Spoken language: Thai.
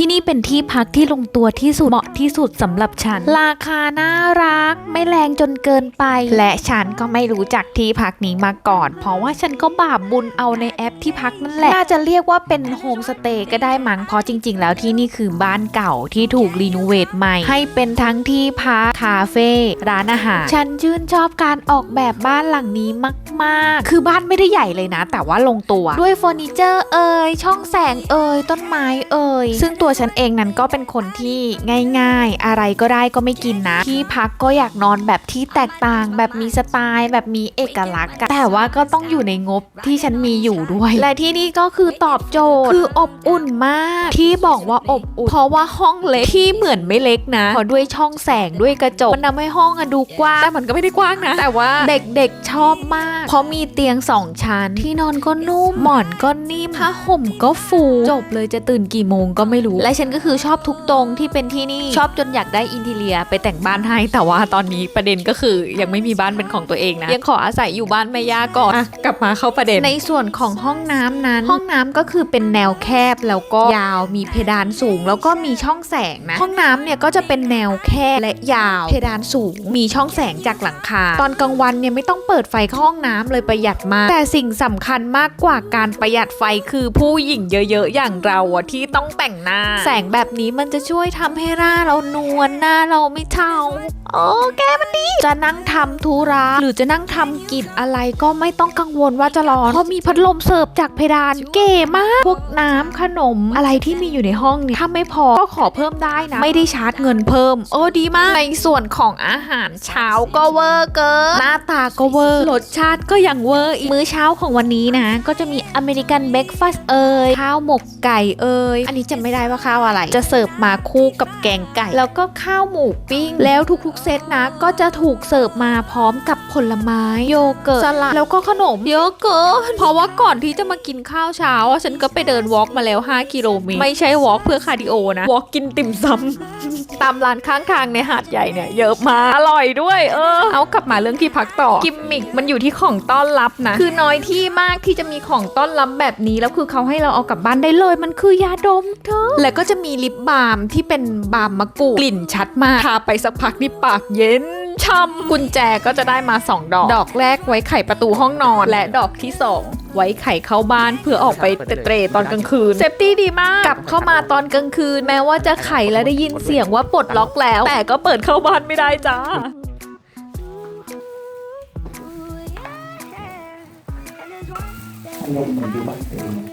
ที่นี่เป็นที่พักที่ลงตัวที่สุดเหมาะที่สุดสำหรับฉัน ราคาน่ารัก ไม่แรงจนเกินไป และฉันก็ไม่รู้จักที่พักนี้มาก่อน เพราะว่าฉันก็บาปบุญเอาในแอปที่พักนั่นแหละ น่าจะเรียกว่าเป็นโฮมสเตย์ก็ได้มั้งเพราะจริง ๆ แล้วที่นี่คือบ้านเก่าที่ถูกรีโนเวทใหม่ ให้เป็นทั้งที่พักคาเฟ่ร้านอาหาร ฉันชื่นชอบการออกแบบบ้านหลังนี้มาก ๆ คือบ้านไม่ได้ใหญ่เลยนะ แต่ว่าลงตัว ด้วยเฟอร์นิเจอร์เอ่ยช่องแสงเอ่ยต้นไม้เอ่ยซึ่งตัววฉันเองนั้นก็เป็นคนที่ง่าย ๆ อะไรก็ได้ก็ไม่กินนะ ที่พักก็อยากนอนแบบที่แตกต่าง แบบมีสไตล์แบบมีเอกลักษณ์แต่ว่าก็ต้องอยู่ในงบที่ฉันมีอยู่ด้วย และที่นี่ก็คือตอบโจทย์คืออบอุ่นมาก ที่บอกว่าอบอุ่นเพราะว่าห้องเล็กที่เหมือนไม่เล็กนะเพราะด้วยช่องแสงด้วยกระจกมันทำให้ห้องอะดูกว้างแต่มันก็ไม่ได้กว้างนะ แต่ว่าเด็กๆชอบมาก เพราะมีเตียงสองชั้น ที่นอนก็นุ่มหมอนก็นิ่มผ้าห่มก็ฟูจบเลยจะตื่นกี่โมงก็ไม่รู้และฉันก็คือชอบทุกตรงที่เป็นที่นี่ชอบจนอยากได้อินทีเลียไปแต่งบ้านให้แต่ว่าตอนนี้ประเด็นก็คือยังไม่มีบ้านเป็นของตัวเองนะยังขออาศัยอยู่บ้านแม่ย่าก่อนอะกลับมาเข้าประเด็นในส่วนของห้องน้ำนั้น ห้องน้ำก็คือเป็นแนวแคบแล้วก็ยาวมีเพดานสูง แล้วก็มีช่องแสงนะห้องน้ำเนี่ยก็จะเป็นแนวแคบและยาว เพดานสูงมีช่องแสงจากหลังคา ตอนกลางวันเนี่ยไม่ต้องเปิดไฟเข้าห้องน้ำเลยประหยัดมาก แต่สิ่งสำคัญมากกว่าการประหยัดไฟคือผู้หญิงเยอะๆอย่างเราอะที่ต้องแต่งหน้าแสงแบบนี้มันจะช่วยทำให้หน้าเรานวลหน้าเราไม่เทาโอ้แกมันดี จะนั่งทำธุระหรือจะนั่งทำกิจอะไรก็ไม่ต้องกังวลว่าจะร้อน เพราะมีพัดลมเสิร์ฟจากเพดานเก๋มาก พวกน้ำขนมอะไรที่มีอยู่ในห้องเนี่ยถ้าไม่พอก็ขอเพิ่มได้นะ ไม่ได้ชาร์จเงินเพิ่ม โอ้ดีมาก ในส่วนของอาหารเช้าก็เวอร์เกินหน้าตาก็เวอร์รสชาติก็ยังเวอร์อีกมื้อเช้าของวันนี้นะ ก็จะมีอเมริกันเบรกฟาสต์เอ่ยข้าวหมกไก่เอ่ยอันนี้จำไม่ได้ว่าข้าวอะไร จะเสิร์ฟมาคู่กับแกงไก่ แล้วก็ข้าวหมูปิ้ง แล้วทุกๆเซตนะ ก็จะถูกเสิร์ฟมาพร้อมกับผลไม้ โยเกิร์ตสลัดแล้วก็ขนมเยอะเกินเพราะว่าก่อนที่จะมากินข้าวเช้าอะฉันก็ไปเดินวอล์กมาแล้ว 5 กิโลเมตรไม่ใช่วอล์กเพื่อคาร์ดิโอนะวอล์กกินติ่มซำ ตามร้านข้างทางในหาดใหญ่เนี่ยเยอะมาก อร่อยด้วย เออ เอากลับมาเรื่องที่พักต่อ กิมมิกมันอยู่ที่ของต้อนรับนะ คือน้อยที่มากที่จะมีของต้อนรับแบบนี้ แล้วคือเขาให้เราเอากลับบ้านได้เลย มันคือยาดมเธอ แล้วก็จะมีลิปบาล์มที่เป็นบาล์มมะกรูดกลิ่นชัดมาก ทาไปสักพักนี่ปากเย็น ช่ำกุญแจก็จะได้มา 2 ดอก ดอกแรกไว้ไขประตูห้องนอน และดอกที่ 2 ไว้ไขเข้าบ้านเพื่อออกไปเตร่ๆตอนกลางคืน เซฟตี้ดีมาก กลับเข้ามาตอนกลางคืน แม้ว่าจะไขและได้ยินเสียงว่าปลดล็อกแล้ว แต่ก็เปิดเข้าบ้านไม่ได้จ้าอารมณ์เหมือนอยู่บ้านเอง